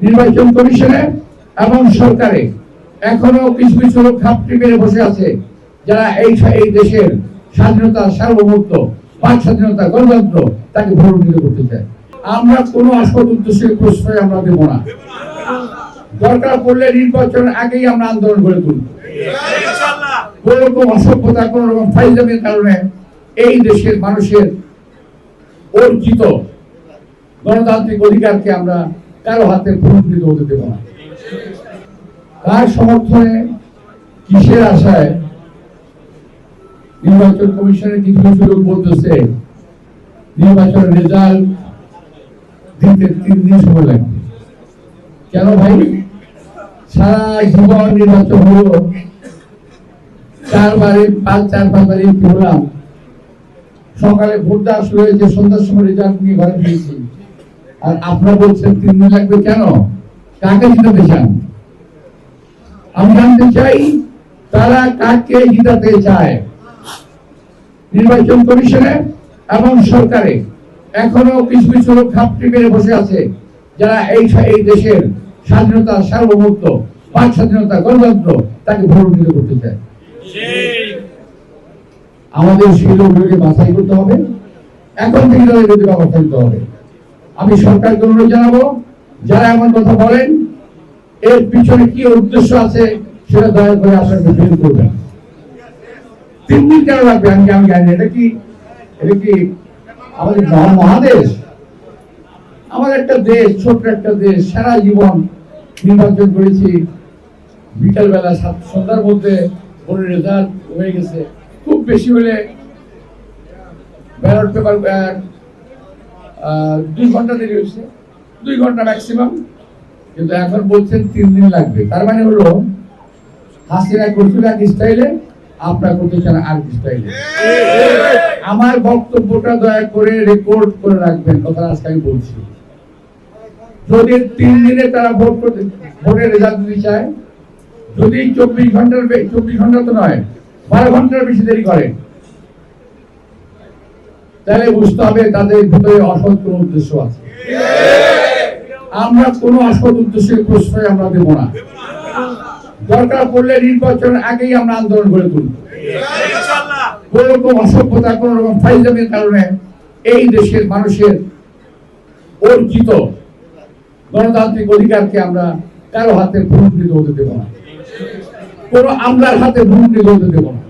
নির্বাচন কমিশনে এবং সরকারে এখনও কিছু কিছু লোক খাপটি মেরে বসে আছে যারা এই এই দেশের স্বাধীনতা সার্বভৌমত্ব বাক স্বাধীনতা গণতন্ত্র তাকে ভরণিত করতে চায়। আমরা কোনো আসল উদ্দেশ্যের প্রশ্রয় আমরা দেব না। দরকার পড়লে নির্বাচনের আগেই আমরা আন্দোলন গড়ে তুলব। কোন রকম অসভ্যতা কোন রকম ফাইজামের কারণে এই দেশের মানুষের অর্জিত গণতান্ত্রিক অধিকারকে আমরা কারও হাতে পুরস্কৃত হতে দেব না। কার সমর্থনে, কিসের আশায়? নির্বাচন কমিশনের কিছু কিছু লোক বলতেছে, নির্বাচনের রেজাল্ট দিতে তিন দিন সময় লাগবে। কেন ভাই? সারা জীবন নির্বাচন হলো, চারবারে পাঁচ, চার পাঁচবারে হলাম। সকালে ভোট শুরু হয়েছে, সন্ধ্যার সময় রেজাল্ট নিয়ে ঘরে ফিরেছি। আর আপনারা বলছেন তিন দিন লাগবে কেন? কাকে জিতাতে চান? আমি জানতে চাই, তারা কাকে জিতাতে চায়? নির্বাচন কমিশনে এবং সরকারে। এখনও কিছু কিছু লোক খাপটি মেরে বসে আছে, যারা এই এই দেশের স্বাধীনতা সার্বভৌমত্ব বাক স্বাধীনতা গণতন্ত্র তাকে ভরণিত করতে চায়। আমাদের সেই লোকগুলোকে বাছাই করতে হবে। এখন থেকে তাদের বিরুদ্ধে ব্যবস্থা নিতে হবে। আমি সরকারকে অনুরোধ জানাব, যারা এমন কথা বলেন, এর পিছনে কি উদ্দেশ্য আছে সেটা দয়া করে আপনাকে বের করবেন তিন দিন কেন লাগবে? আমি আমি জানি এটা কি এটা কি আমাদের মহা- মহাদেশ? আমার একটা দেশ, ছোট্ট একটা দেশ, সারা জীবন নির্বাচন করেছি। বিকাল বেলা সাত সন্ধ্যার মধ্যে ভোটের রেজাল্ট হয়ে গেছে। খুব বেশি হলে ব্যালট পেপার দুই ঘণ্টা দেরি হয়েছে। দুই ঘণ্টা ম্যাক্সিমাম কিন্তু এখন বলছেন তিন দিন লাগবে। তার মানে হলো, হাসিনা করছিল এক স্টাইলে আপনার করতে চান আর স্টাইলে আমার বক্তব্যটা দয়া করে রেকর্ড করে রাখবেন, কথা আজকে আমি বলছি। যদি তিন দিনে তারা ভোট করতে, ভোটের রেজাল্ট দিতে চায়, যদি চব্বিশ ঘণ্টার চব্বিশ ঘণ্টা তো নয়, বারো ঘণ্টার বেশি দেরি করে। তাহলে বুঝতে হবে তাদের ভিতরে অসৎ কোন উদ্দেশ্য আছে? আমরা কোনো অসৎ উদ্দেশ্যের প্রশ্রয় আমরা দেব না। দরকার পড়লে নির্বাচনের আগেই আমরা আন্দোলন গড়ে তুলব। কোন রকম অসভ্যতা, কোন রকম ফাইজামের কারণে এই দেশের মানুষের অর্জিত গণতান্ত্রিক অধিকারকে আমরা কারও হাতে পুরস্কৃত হতে দেব না। কোন আমলার হাতে পুরস্কৃত হতে দেব না।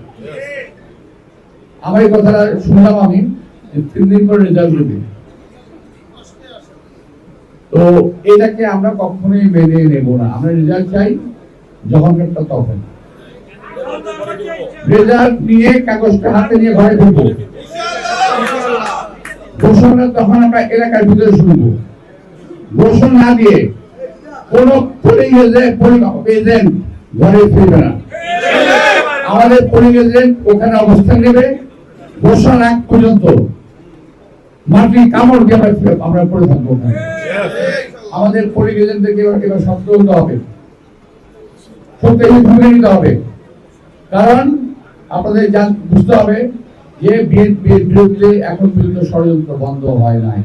আমার এই কথাটা শুনলাম আমি। তিন দিন পরে রেজাল্ট দেবে তো এটাকে আমরা কখনোই মেনে নেব না। আমরা রেজাল্ট চাই যখন একটা তখন রেজাল্ট নিয়ে কাগজটা হাতে নিয়ে ঘরে ঘোষণা তখন আমরা এলাকার ভিতরে ঘোষণা দিয়ে কোন এজেন্ট ঘরে ফিরবে না। আমাদের পোলিং এজেন্ট ওখানে অবস্থান নেবে। ঘোষণা পর্যন্ত। মাটি কামড় দিয়ে আমরা করে থাকব আমাদের পোলিং এজেন্টদেরকে এবার শক্ত হতে হবে। সত্যি ভূমিকা নিতে হবে। কারণ আপনাদের জান বুঝতে হবে যে বিএনপির বিরুদ্ধে এখন পর্যন্ত ষড়যন্ত্র বন্ধ হয় নাই।